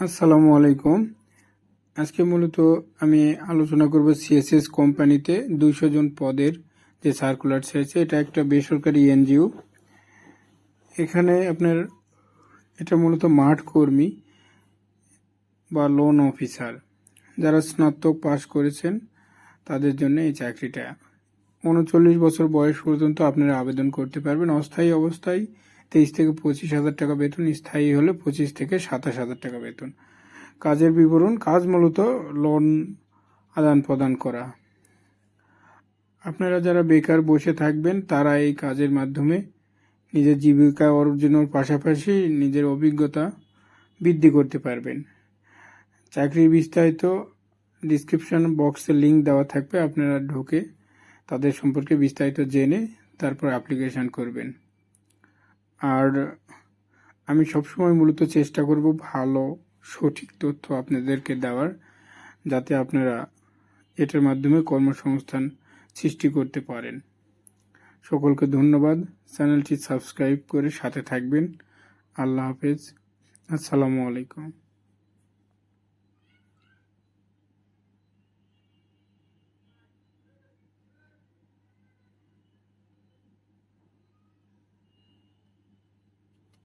আসসালামু আলাইকুম। আজকে মূলত আমি আলোচনা করব সিএসএস কোম্পানিতে দুইশো জন পদের যে সার্কুলার ছেড়েছে এটা একটা বেসরকারি এনজিও। এখানে আপনার এটা মূলত মাঠ কর্মী বা লোন অফিসার যারা স্নাতক পাশ করেছেন, তাদের জন্য এই চাকরিটা। উনচল্লিশ বছর বয়স পর্যন্ত আপনারা আবেদন করতে পারবেন। অস্থায়ী অবস্থায় তেইশ থেকে পঁচিশ হাজার টাকা বেতন, স্থায়ী হলে পঁচিশ থেকে সাতাশ হাজার টাকা বেতন। কাজের বিবরণ, কাজ মূলত লোন আদান প্রদান করা। আপনারা যারা বেকার বসে থাকবেন, তারা এই কাজের মাধ্যমে নিজের জীবিকা অর্জনের পাশাপাশি নিজের অভিজ্ঞতা বৃদ্ধি করতে পারবেন। চাকরির বিস্তারিত ডিসক্রিপশন বক্সে লিংক দেওয়া থাকবে, আপনারা ঢুকে তাদের সম্পর্কে বিস্তারিত জেনে তারপর অ্যাপ্লিকেশন করবেন। আর আমি সবসময় মূলত চেষ্টা করব ভালো, সঠিক তথ্য আপনাদেরকে দেওয়ার, যাতে আপনারা এটার মাধ্যমে কর্মসংস্থান সৃষ্টি করতে পারেন। সকলকে ধন্যবাদ। চ্যানেলটি সাবস্ক্রাইব করে সাথে থাকবেন। আল্লাহ হাফেজ। আসসালামু আলাইকুম।